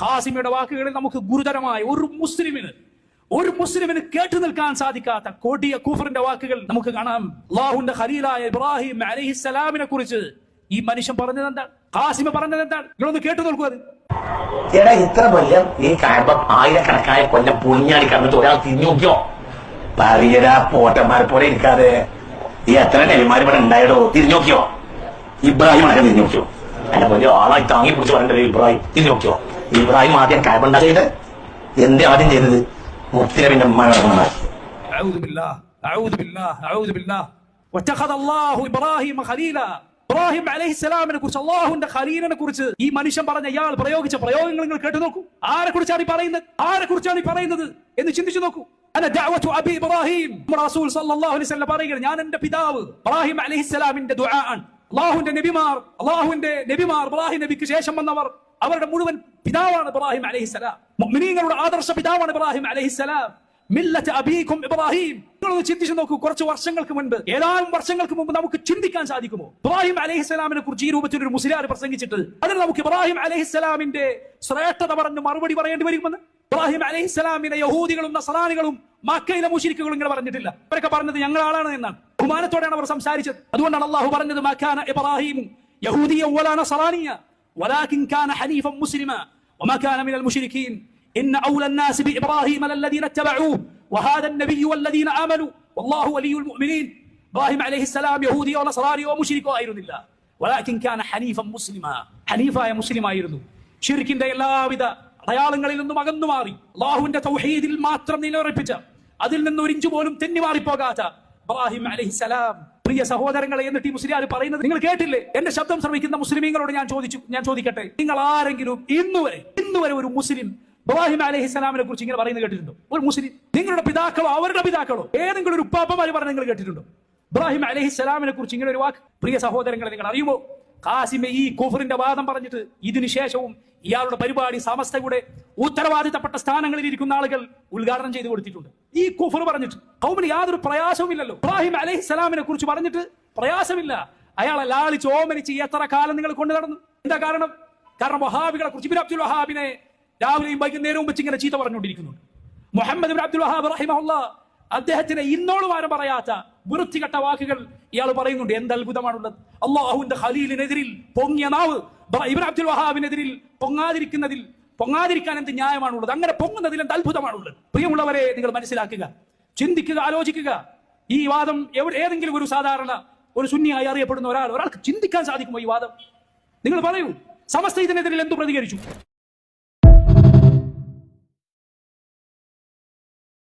ഖാസിമിയുടെ വാക്കുകളിൽ നമുക്ക് ഗുരുതരമായ ഒരു മുസ്ലിമിന് ഒരു മുസ്ലിമിന് കേട്ടു നിൽക്കാൻ സാധിക്കാത്ത കൊടിയ കൂഫറിന്റെ വാക്കുകൾ നമുക്ക് കാണാം. അള്ളാഹുന്റെ ഖലീലായ ഇബ്രാഹിം അലഹിസ്സലാമിനെ കുറിച്ച് ഈ മനുഷ്യൻ പറഞ്ഞത് എന്താണ് ഖാസിമ പറഞ്ഞത് എന്താണ് നിങ്ങളൊന്ന് കേട്ടു നോക്കുക എടാ ഇത്ര കൊല്ലം ഈ കായമ്പം ആയിരക്കണക്കായ കൊല്ലം പൊളിഞ്ഞാടി കടന്നിട്ട് ഒരാൾ തിരിഞ്ഞു നോക്കിയോ? പറയടാ പോട്ടന്മാരെ പോലെ ഇരിക്കാതെ. ഈ എത്ര നെവിമാർ ഇവിടെ ഉണ്ടായടോ? തിരിഞ്ഞോക്കിയോ ഇബ്രാഹിം അടക്കം തിരിഞ്ഞു നോക്കിയോ? അല്ല വലിയ ആളായി താങ്ങി പിടിച്ച് പറയണ്ടല്ലോ ഇബ്രാഹിം. ഇത് നോക്കിയോ? ഇബ്രാഹിം ആദ്യം കയബണ്ട ചെയ്ത് എന്ത് ആദ്യം ചെയ്തത്? മുഫ്തിനെ പിന്നെ ഇബ്രാഹിം അലൈഹി സ്വലാമിനെ കുറിച്ച് അള്ളാഹുന്റെ ഖലീലിനെ കുറിച്ച് ഈ മനുഷ്യൻ പറഞ്ഞ ഇയാൾ പ്രയോഗിച്ച പ്രയോഗങ്ങൾ നിങ്ങൾ കേട്ടു നോക്കൂ. ആരെ കുറിച്ചാണ് ഈ പറയുന്നത്? ആരെ കുറിച്ചാണ് ഈ പറയുന്നത്? എന്ന് ചിന്തിച്ചു നോക്കൂ. ഇബ്രാഹിം. റസൂൽ സല്ലല്ലാഹു അലൈഹി വസല്ലം പറയുകയാണ് ഞാൻ എന്റെ പിതാവ് ഇബ്രാഹിം അലൈഹിസ്സലാമിന്റെ ദുആ ആണ്. അള്ളാഹുവിന്റെ നബിമാർ അള്ളാഹുവിന്റെ നബിമാർ ഇബ്രാഹിം നബിക്ക് ശേഷം വന്നവർ അവരുടെ മുഴുവൻ പിതാവാണ് ഇബ്രാഹിം അലൈഹി സ്വലാം മുഅ്മിനീങ്ങളുടെ ആദർശ പിതാവാണ് ഇബ്രാഹിം അലൈഹി സ്വലാം മില്ലത്ത് അബീക്കും ഇബ്രാഹിം. നിങ്ങളൊന്ന് ചിന്തിച്ചു നോക്കൂ കുറച്ച് വർഷങ്ങൾക്ക് മുൻപ് ഏതാനും വർഷങ്ങൾക്ക് മുമ്പ് നമുക്ക് ചിന്തിക്കാൻ സാധിക്കുമോ? ഇബ്രാഹിം അലഹിസ്സലാമിനെ കുറിച്ച് ഈ രൂപത്തിൽ ഒരു മുസ്ലിയാർ പ്രസംഗിച്ചിട്ട് അതിന് നമുക്ക് ഇബ്രാഹിം അലഹിസ്സലാമിന്റെ ശ്രേഷ്ഠത പറഞ്ഞ് മറുപടി പറയേണ്ടി വരുമെന്ന്? ഇബ്രാഹിം അലഹിസ്സലാമിനെ യഹൂദികളും നസറാനികളും മക്കയിലെ മുഷിരിക്കുകളും ഇങ്ങനെ പറഞ്ഞിട്ടില്ല. അവരൊക്കെ പറഞ്ഞത് ഞങ്ങളാളാണ് എന്നാണ്. ബഹുമാനത്തോടെയാണ് അവർ സംസാരിച്ചത് അതുകൊണ്ടാണ് അള്ളാഹു പറഞ്ഞത് മക്കാന ഇബ്രാഹിം യഹൂദിയ വലാ നസറാനിയ ولكن كان حنيفا مسلما وما كان من المشركين إن أولى الناس بإبراهيم للذين اتبعوه وهذا النبي والذين آمنوا والله ولي المؤمنين إبراهيم عليه السلام يهودي ونصراني ومشرك غير الله ولكن كان حنيفا مسلما حنيفا يا مسلم ആയിരുന്നു ഷിർക്കിന്റെ എല്ലാവിധ അടയാളങ്ങളിൽ നിന്നും അകന്നു മാറി അള്ളാഹുവിന്റെ തൗഹീദിൽ മാത്രം നിലയുറപ്പിച്ച അതിൽ നിന്ന് ഒരു ഇഞ്ചു പോലും തെന്നി മാറിപ്പോകാത്ത ഇബ്രാഹിം അലഹിസലാം പ്രിയ സഹോദരങ്ങളെ എന്നിട്ട് ഈ മുസ്ലിം പറയുന്നത് നിങ്ങൾ കേട്ടില്ലേ? എന്റെ ശബ്ദം ശ്രമിക്കുന്ന മുസ്ലിമീങ്ങളോട് ഞാൻ ചോദിച്ചു ഞാൻ ചോദിക്കട്ടെ? നിങ്ങൾ ആരെങ്കിലും ഇന്നുവരെ ഇന്നുവരെ ഒരു മുസ്ലിം ഇബ്രാഹിം അലഹിസ്സലാമിനെ കുറിച്ച് ഇങ്ങനെ പറയുന്നത് കേട്ടിട്ടുണ്ടോ? ഒരു മുസ്ലിം നിങ്ങളുടെ പിതാക്കളോ അവരുടെ പിതാക്കളോ? ഏതെങ്കിലും ഒരു ഉപ്പാപ്പമാര് പറഞ്ഞ നിങ്ങൾ കേട്ടിട്ടുണ്ടോ? ഇബ്രാഹിം അലഹിസ്സലാമിനെ കുറിച്ച് ഇങ്ങനെ ഒരു വാക്ക് പ്രിയ സഹോദരങ്ങളെ നിങ്ങൾ അറിയുമോ? കാസിമെ ഈ കുഫറിന്റെ വാദം പറഞ്ഞിട്ട് ഇതിനുശേഷവും ഇയാളുടെ പരിപാടി സമസ്തയുടെ ഉത്തരവാദിത്തപ്പെട്ട സ്ഥാനങ്ങളിൽ ഇരിക്കുന്ന ആളുകൾ ഉദ്ഘാടനം ചെയ്തു കൊടുത്തിട്ടുണ്ട്. ഈ കുഫർ പറഞ്ഞിട്ട് കൗമിന് യാതൊരു പ്രയാസവും ഇല്ലല്ലോ ഇബ്രാഹിം അലൈഹി സ്വലാമിനെ കുറിച്ച് പറഞ്ഞിട്ട് പ്രയാസമില്ല. അയാളെ ലാളിച്ച് ഓമനിച്ച് എത്ര കാലം നിങ്ങൾ കൊണ്ടു നടന്നു? എന്താ കാരണം? കാരണം വഹാബികളെ കുറിച്ച് ഇബിൻ അബ്ദുൽ വഹാബിനെ രാവിലെയും വൈകുന്നേരവും വെച്ച് ഇങ്ങനെ ചീത്ത പറഞ്ഞുകൊണ്ടിരിക്കുന്നുണ്ട്. മുഹമ്മദ് ഇബിൻ അബ്ദുൽ വഹാബ് റഹിമഹുല്ല അദ്ദേഹത്തിന് ഇന്നോളം ആരും പറയാത്ത വൃത്തികെട്ട വാക്കുകൾ ഇയാൾ പറയുന്നുണ്ട്. എന്ത് അത്ഭുതമാണുള്ളത്? അള്ളാഹുവിന്റെ ഖലീലിനെതിരിൽ പൊങ്ങിയ നാവ് ഇബ്രാഹിം അബ്ദുൽ വഹാബിനെതിരിൽ പൊങ്ങാതിരിക്കുന്നതിൽ പൊങ്ങാതിരിക്കാൻ എന്ത് ന്യായമാണുള്ളത്? അങ്ങനെ പൊങ്ങുന്നതിൽ എന്ത് അത്ഭുതമാണുള്ളത്? പ്രിയമുള്ളവരെ നിങ്ങൾ മനസ്സിലാക്കുക ചിന്തിക്കുക ആലോചിക്കുക. ഈ വാദം എവിടെ ഏതെങ്കിലും ഒരു സാധാരണ ഒരു സുന്നിയായി അറിയപ്പെടുന്ന ഒരാൾ ഒരാൾക്ക് ചിന്തിക്കാൻ സാധിക്കുമോ ഈ വാദം? നിങ്ങൾ പറയൂ. സമസ്ത ഇതിനെതിരിൽ എന്തു പ്രതികരിച്ചു?